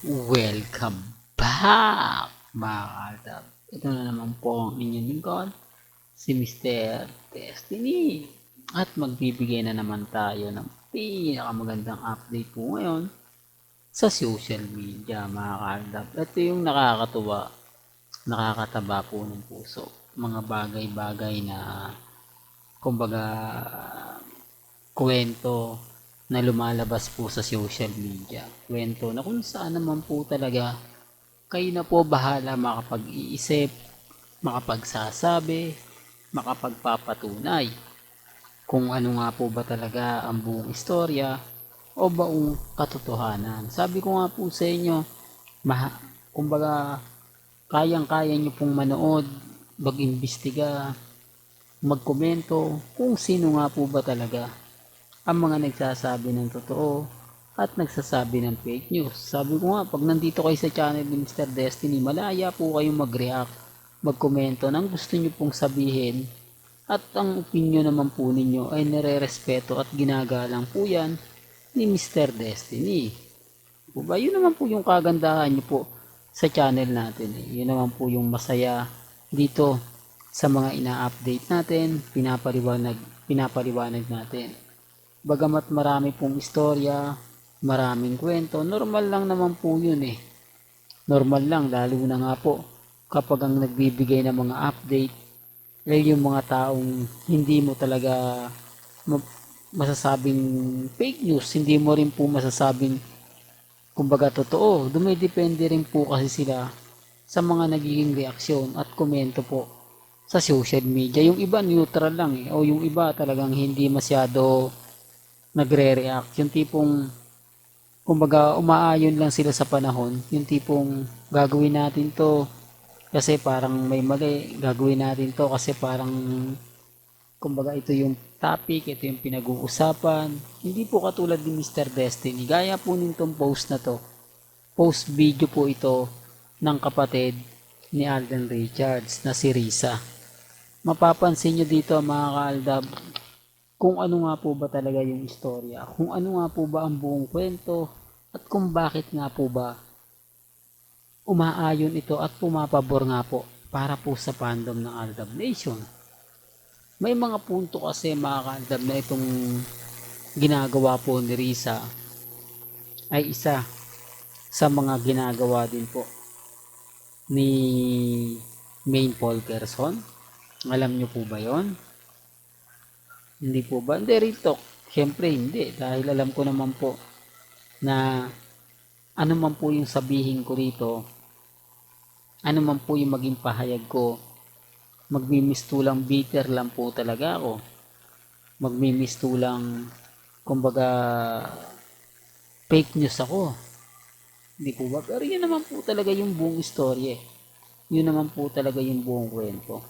Welcome back, mga kaltab. Ito na naman po ang inyong lingkod, si Mr. Destiny. At magbibigay na naman tayo ng pinakamagandang update po ngayon sa social media, mga kaltab. Ito yung nakakatuwa, nakakataba po ng puso. Mga bagay-bagay na, kumbaga, kwento na lumalabas po sa social media. Kwento na kung saan naman po talaga kayo na po bahala makapag-iisip, makapagsasabi, makapagpapatunay kung ano nga po ba talaga ang buong istorya o baong katotohanan. Sabi ko nga po sa inyo, maha, kumbaga kayang-kaya nyo pong manood, mag-imbestiga, magkomento kung sino nga po ba talaga ang mga nagsasabi ng totoo at nagsasabi ng fake news. Sabi ko nga, pag nandito kayo sa channel ni Mr. Destiny, malaya po kayong mag-react, magkomento ng gusto nyo pong sabihin at ang opinion naman po ninyo ay nire-respeto at ginagalang po yan ni Mr. Destiny. Po ba? Yun naman po yung kagandahan nyo po sa channel natin. Yun naman po yung masaya dito sa mga ina-update natin, pinapaliwanag, pinapaliwanag natin. Bagamat marami pong istorya, maraming kwento, normal lang naman po yun eh. Normal lang, lalo na nga po kapag ang nagbibigay ng mga update ay yung mga taong hindi mo talaga ma- masasabing fake news, hindi mo rin po masasabing kumbaga totoo. Dumidepende rin po kasi sila sa mga nagiging reaksyon at komento po sa social media. Yung iba neutral lang eh, o yung iba talagang hindi masyado nagre-react. Yung tipong, kumbaga, umaayon lang sila sa panahon. Yung tipong, gagawin natin to kasi parang may mali. Gagawin natin to kasi parang, kumbaga, ito yung topic, ito yung pinag-uusapan. Hindi po katulad ni Mr. Destiny. Gaya po nitong post na to. Post video po ito ng kapatid ni Alden Richards na si Risa. Mapapansin nyo dito mga kaaldab, kung ano nga po ba talaga yung istorya, kung ano nga po ba ang buong kwento, at kung bakit nga po ba umaayon ito at pumapabor nga po para po sa fandom ng Aldab Nation. May mga punto kasi mga kaaldab na itong ginagawa po ni Risa ay isa sa mga ginagawa din po ni Main Polkerson. Alam nyo po ba yon? Hindi po ba? Hindi, real talk. Siyempre hindi. Dahil alam ko naman po na ano man po yung sabihin ko rito, ano man po yung maging pahayag ko, magmimistulang bitter lang po talaga ako. Magmimistulang, kumbaga, fake news ako. Hindi po ba? Pero yun naman po talaga yung buong istorya. eh. Yun naman po talaga yung buong kwento.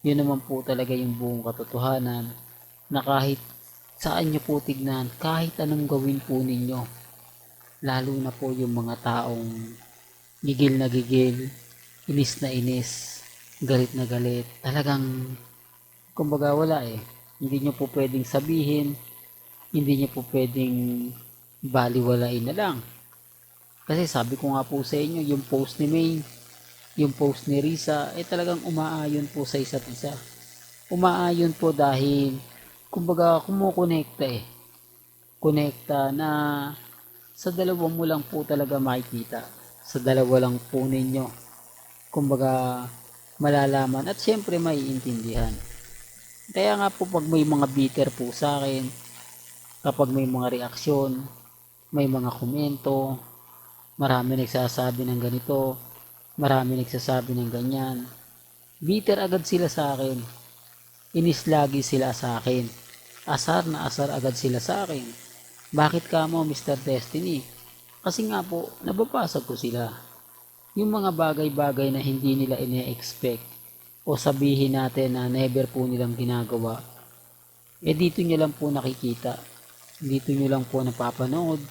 Yun naman po talaga yung buong katotohanan na kahit saan nyo po tignan, kahit anong gawin po ninyo, lalo na po yung mga taong gigil na gigil, inis na inis, galit na galit, talagang, kumbaga wala eh. Hindi nyo po pwedeng sabihin, hindi nyo po pwedeng baliwalain na lang. Kasi sabi ko nga po sa inyo, yung post ni May, yung post ni Risa, eh talagang umaayon po sa isa't isa. Umaayon po dahil kumbaga kumukonekta eh. Konekta na sa dalawa mo lang po talaga makikita. Sa dalawa lang po ninyo. Kumbaga malalaman at syempre maiintindihan. Kaya nga po pag may mga bitter po sa akin, kapag may mga reaksyon, may mga komento, marami nagsasabi ng ganito, marami nagsasabi ng ganyan. Bitter agad sila sa akin. Inis lagi sila sa akin. Asar na asar agad sila sa akin. Bakit ka mo, Mr. Destiny? Kasi nga po, nababasag ko sila. Yung mga bagay-bagay na hindi nila ine-expect o sabihin natin na never po nilang ginagawa, eh dito nyo lang po nakikita. Dito nyo lang po napapanood.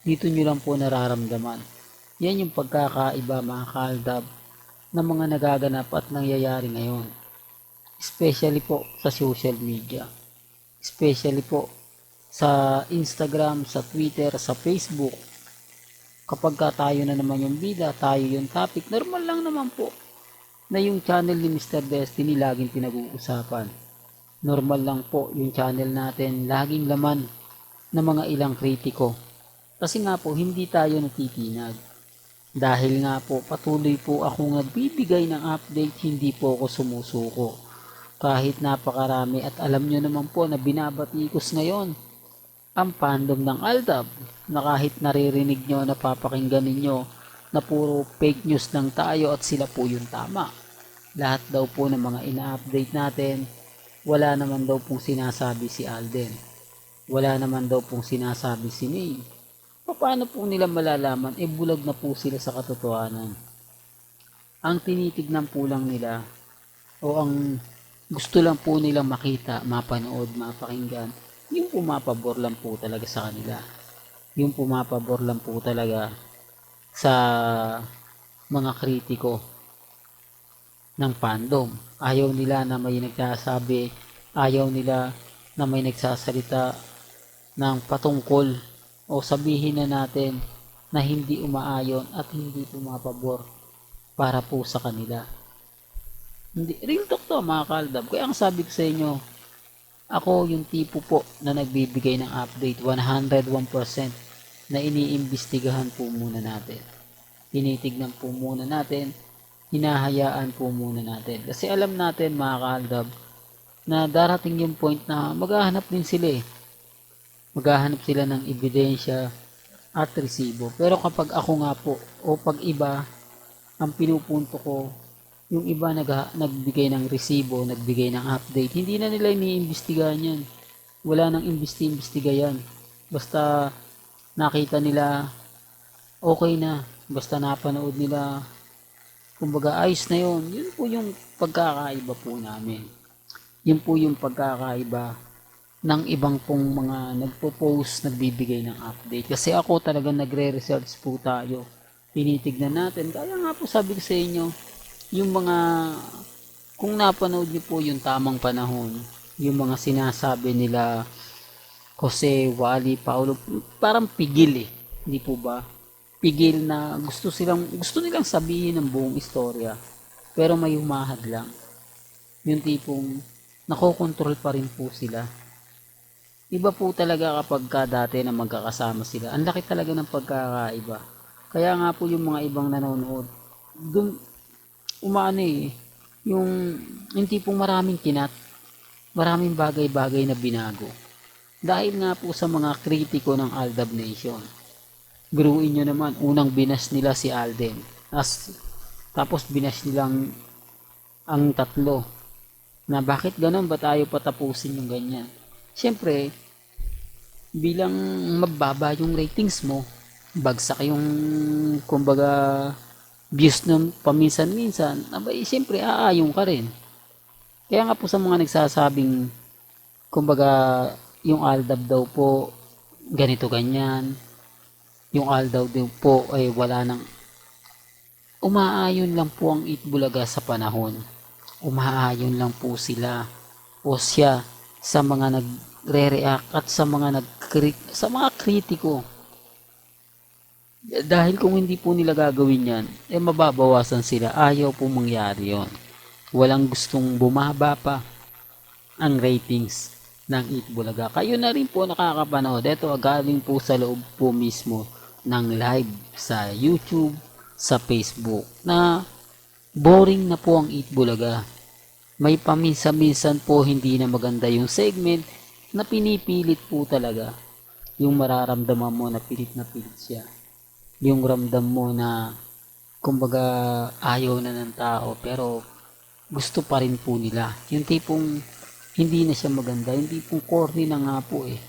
Dito nyo lang po nararamdaman. Yan yung pagkakaiba mga kaldab ng mga nagaganap at nangyayari ngayon. Especially po sa social media. Especially po sa Instagram, sa Twitter, sa Facebook. Kapag ka tayo na naman yung bida, tayo yung topic, normal lang naman po na yung channel ni Mr. Destiny laging pinag-uusapan. Normal lang po yung channel natin, laging laman ng mga ilang kritiko. Kasi nga po, hindi tayo natitinag. Dahil nga po, patuloy po ako nagbibigay ng update, hindi po ako sumusuko. Kahit napakarami at alam nyo naman po na binabatikos ngayon ang fandom ng Aldab na kahit naririnig nyo, napapakinggan ninyo na puro fake news lang tayo at sila po yung tama. Lahat daw po ng mga ina-update natin, wala naman daw pong sinasabi si Alden. Wala naman daw pong sinasabi si May. Paano po nila malalaman? E bulag na po sila sa katotohanan. Ang tinitignan po lang nila o ang gusto lang po nilang makita, mapanood, mapakinggan, yung pumapabor lang po talaga sa kanila. Yung pumapabor lang po talaga sa mga kritiko ng fandom. Ayaw nila na may nagsasabi, ayaw nila na may nagsasalita ng patungkol o sabihin na natin na hindi umaayon at hindi pumapabor para po sa kanila. Hindi, real talk to mga kaldab. Kaya ang sabi ko sa inyo, ako yung tipo po na nagbibigay ng update 101% na iniimbestigahan po muna natin. Tinitignan po muna natin, hinahayaan po muna natin. Kasi alam natin mga kaaldab na darating yung point na maghahanap din sila eh. Maghahanap sila ng ebidensya at resibo. Pero kapag ako nga po o pag iba ang pinupunto ko yung iba nag, nagbigay ng resibo, nagbigay ng update, hindi na nila iniimbestigahan yan. Wala nang imbesti-imbestiga yan. Basta nakita nila, okay na. Basta napanood nila, kumbaga ayos na yon Yun po yung pagkakaiba po namin. Yun po yung pagkakaiba ng ibang pong mga nagpo-post, nagbibigay ng update. Kasi ako talaga nagre-research po tayo. Tinitignan natin. Kaya nga po sabi ko sa inyo, yung mga kung napanood niyo po yung tamang panahon, yung mga sinasabi nila Jose, Wally, Paulo, parang pigil eh. Hindi po ba? Pigil na gusto silang gusto nilang sabihin ng buong istorya pero may humahad lang. Yung tipong nakokontrol pa rin po sila. Iba po talaga kapag ka dati na magkakasama sila. Ang laki talaga ng pagkakaiba. Kaya nga po yung mga ibang nanonood, dun, umaano eh, yung, yung tipong maraming kinat, maraming bagay-bagay na binago. Dahil nga po sa mga kritiko ng Aldab Nation. Gruin nyo naman, unang binas nila si Alden. As, tapos binas nilang ang tatlo. Na bakit ganun ba tayo patapusin yung ganyan? Siyempre, bilang mababa yung ratings mo, bagsak yung kumbaga views ng paminsan-minsan, abay, siyempre, aayong ka rin. Kaya nga po sa mga nagsasabing, kumbaga, yung Aldab daw po, ganito ganyan, yung Aldab daw po ay wala nang, umaayon lang po ang Itbulaga sa panahon. Umaayon lang po sila o siya sa mga nagre-react at sa mga nag sa mga kritiko dahil kung hindi po nila gagawin yan, eh mababawasan sila. Ayaw po mangyari yon. Walang gustong bumaba pa ang ratings ng Eat Bulaga. Kayo na rin po nakakapanood. Ito galing po sa loob po mismo ng live sa YouTube, sa Facebook na boring na po ang Eat Bulaga. May paminsan-minsan po hindi na maganda yung segment na pinipilit po talaga yung mararamdaman mo na pilit na pilit siya yung ramdam mo na kumbaga ayaw na ng tao pero gusto pa rin po nila. Yung tipong hindi na siya maganda, hindi pong corny na nga po eh.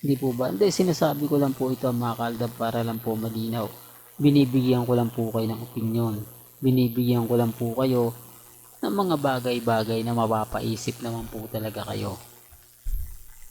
Hindi po ba? Hindi, sinasabi ko lang po ito mga kaldab para lang po malinaw. Binibigyan ko lang po kayo ng opinion. Binibigyan ko lang po kayo ng mga bagay-bagay na mapapaisip naman po talaga kayo.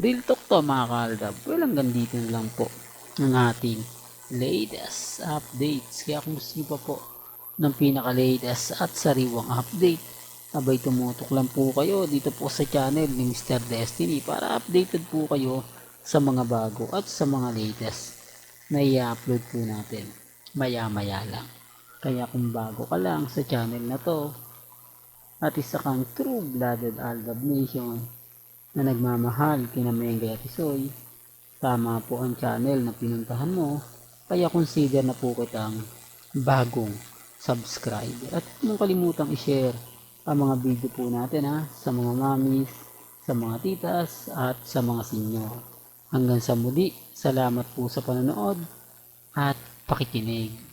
Real talk to mga kaldab. Well, hanggang dito na lang po ng ating latest updates. Kaya kung gusto nyo pa po ng pinaka-latest at sariwang update, abay tumutok lang po kayo dito po sa channel ni Mr. Destiny para updated po kayo sa mga bago at sa mga latest na i-upload po natin maya maya lang. Kaya kung bago ka lang sa channel na to at isa kang true-blooded Aldab Nation na nagmamahal kina Mengay at Isoy, tama po ang channel na pinuntahan mo kaya consider na po kitang bagong subscriber. At huwag mong kalimutang i-share ang mga video po natin ha, sa mga mamis, sa mga titas, at sa mga senior. Hanggang sa muli, salamat po sa panonood at pakikinig.